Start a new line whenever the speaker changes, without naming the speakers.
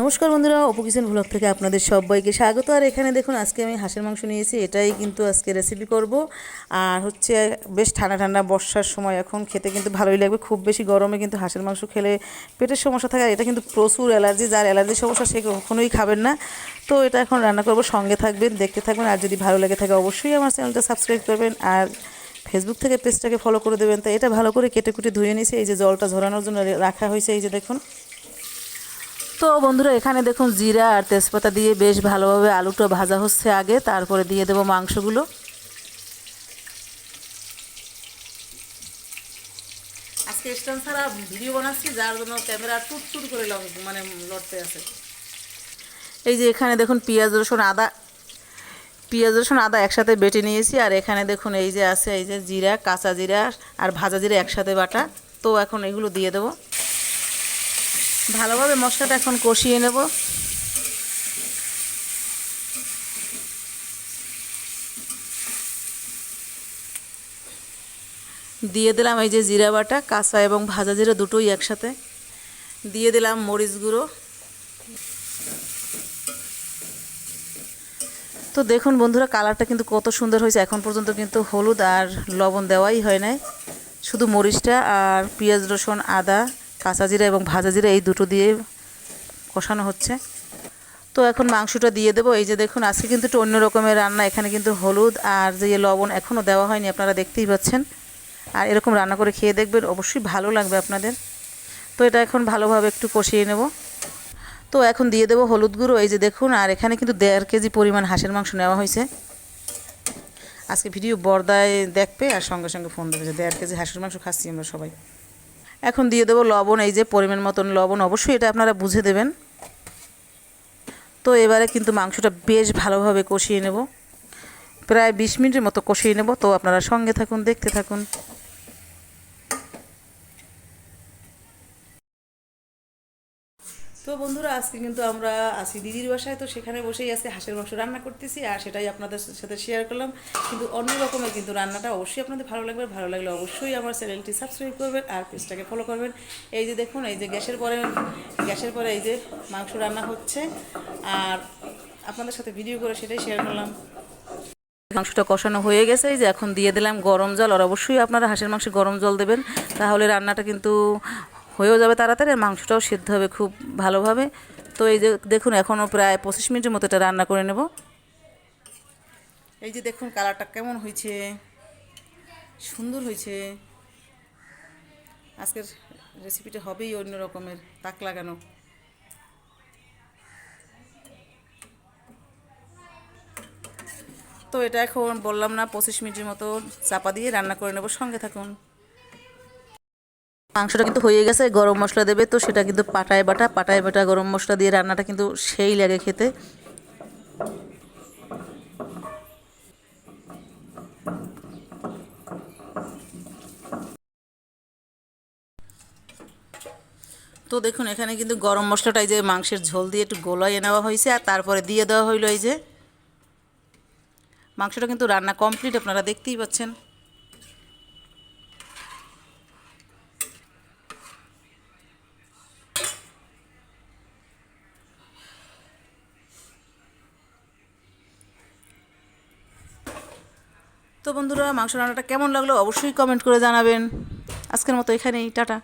নমস্কার বন্ধুরা, Apu kitchen blog থেকে আপনাদের সবাইকে স্বাগত। আর এখানে দেখুন, আজকে আমি হাঁসের মাংস নিয়েছি, এটাই কিন্তু আজকে রেসিপি করব। আর হচ্ছে, বেশ ঠান্ডা ঠান্ডা বর্ষার সময়, এখন খেতে কিন্তু ভালোই লাগবে। খুব বেশি গরমে কিন্তু হাঁসের মাংস খেলে পেটের সমস্যা থাকে এটা কিন্তু প্রচুর অ্যালার্জি। যার অ্যালার্জির সমস্যা সে কখনোই খাবেন না। তো এটা এখন রান্না করব, সঙ্গে থাকবেন, দেখতে থাকবেন, আর যদি ভালো লেগে থাকে অবশ্যই আমার চ্যানেলটা সাবস্ক্রাইব করবেন। আর ফেসবুক থেকে পেজটাকে ফলো করে দেবেন। তো এটা ভালো করে কেটে কুটে ধুয়ে নিয়েছে, এই যে জলটা ঝরানোর জন্য রাখা হয়েছে, এই যে দেখুন। তো বন্ধুরা এখানে দেখুন জিরা আর তেজপাতা দিয়ে বেশ ভালোভাবে আলুটা ভাজা হচ্ছে আগে তারপরে দিয়ে দেবো মাংসগুলো। আজকে স্ট্যান্ড ছাড়া ভিডিও বানাচ্ছি যার জন্য ক্যামেরা টুট টুট করে মানে লড়তে আছে। এই যে এখানে দেখুন পেঁয়াজ রসুন আদা। পেঁয়াজ রসুন আদা একসাথে বেটে নিয়েছি আর এখানে দেখুন এই যে আছে এই যে জিরা কাঁচা জিরা আর ভাজা জিরা একসাথে বাটা। তো এখন এগুলো দিয়ে দেবো। ভালোভাবে মশলাটা এখন কষিয়ে নেব। দিয়ে দিলাম এই যে জিরা বাটা, কাঁচা এবং ভাজা জিরা দুটোই একসাথে। দিয়ে দিলাম মরিচ গুঁড়ো। তো দেখুন বন্ধুরা, কালারটা কিন্তু কত সুন্দর হয়েছে। এখন পর্যন্ত কিন্তু হলুদ আর লবণ দেওয়াই হয় নাই। শুধু মরিচটা আর পেঁয়াজ রসুন আদা কাঁচা জিরা এবং ভাজা জিরা এই দুটো দিয়ে কষানো হচ্ছে। তো এখন মাংসটা দিয়ে দেবো। এই যে দেখুন, আজকে কিন্তু একটু অন্য রকমের রান্না। এখানে কিন্তু হলুদ আর যে লবণ এখনও দেওয়া হয়নি, আপনারা দেখতেই পাচ্ছেন। আর এরকম রান্না করে খেয়ে দেখবেন, অবশ্যই ভালো লাগবে আপনাদের। তো এটা এখন ভালোভাবে একটু কষিয়ে নেব। তো এখন দিয়ে দেবো হলুদ গুঁড়ো। এই যে দেখুন, আর এখানে কিন্তু দেড় কেজি পরিমাণ হাঁসের মাংস নেওয়া হয়েছে। আজকে ভিডিও বর্দায় দেখবে, আর সঙ্গে সঙ্গে ফোন দেবে যে দেড় কেজি হাঁসের মাংস খাচ্ছি আমরা সবাই। এখন দিয়ে দেবো লবণ, এই যে পরিমাণ মতন লবণ, অবশ্যই এটা আপনারা বুঝে দেবেন। তো এবারে কিন্তু মাংসটা বেশ ভালোভাবে কষিয়ে নেব। প্রায় বিশ মিনিটের মতো কষিয়ে নেব। তো আপনারা সঙ্গে থাকুন, দেখতে থাকুন। তো বন্ধুরা, আজকে কিন্তু আমরা আছি দিদির বাসায়। তো সেখানে বসেই আজকে হাঁসের মাংস রান্না করতেছি আর সেটাই আপনাদের সাথে শেয়ার করলাম। কিন্তু অন্য রকমের কিন্তু রান্নাটা অবশ্যই আপনাদের ভালো লাগবে। ভালো লাগলে অবশ্যই আমার চ্যানেলটি সাবস্ক্রাইব করবেন আর পেজটাকে ফলো করবেন। এই যে দেখুন, এই যে গ্যাসের পরে গ্যাসের পরে এই যে মাংস রান্না হচ্ছে। আর আপনাদের সাথে ভিডিও করে সেটাই শেয়ার করলাম। মাংসটা কষানো হয়ে গেছে। এই যে এখন দিয়ে দিলাম গরম জল। আর অবশ্যই আপনারা হাঁসের মাংসে গরম জল দেবেন। তাহলে রান্নাটা কিন্তু হয়েও যাবে তাড়াতাড়ি আর মাংসটাও সিদ্ধ হবে খুব ভালোভাবে। তো এই যে দেখুন, এখনও প্রায় পঁচিশ মিনিটের মতো এটা রান্না করে নেব। এই যে দেখুন কালারটা কেমন হয়েছে। সুন্দর হয়েছে। আজকের রেসিপিটা হবেই অন্য রকমের, তাক লাগানো। তো এটা এখন বললাম না, পঁচিশ মিনিটের মতো চাপা দিয়ে রান্না করে নেব। সঙ্গে থাকুন। মাংসটা কিন্তু হয়ে গেছে, গরম মশলা দেবে, তো সেটা কিন্তু পাটায় বাটা পাটায় বাটা গরম মশলা দিয়ে রান্নাটা কিন্তু সেই লাগে খেতে। তো দেখুন, এখানে কিন্তু গরম মশলাটা এই যে মাংসের ঝোল দিয়ে একটু গোলাইয়ে নেওয়া হয়েছে, আর তারপরে দিয়ে দেওয়া হইল এই যে মাংসটা কিন্তু রান্না কমপ্লিট আপনারা দেখতেই পাচ্ছেন। তো বন্ধুরা মাংস রান্নাটা কেমন লাগল অবশ্যই কমেন্ট করে জানাবেন। আজকের মতো এখানেই টাটা।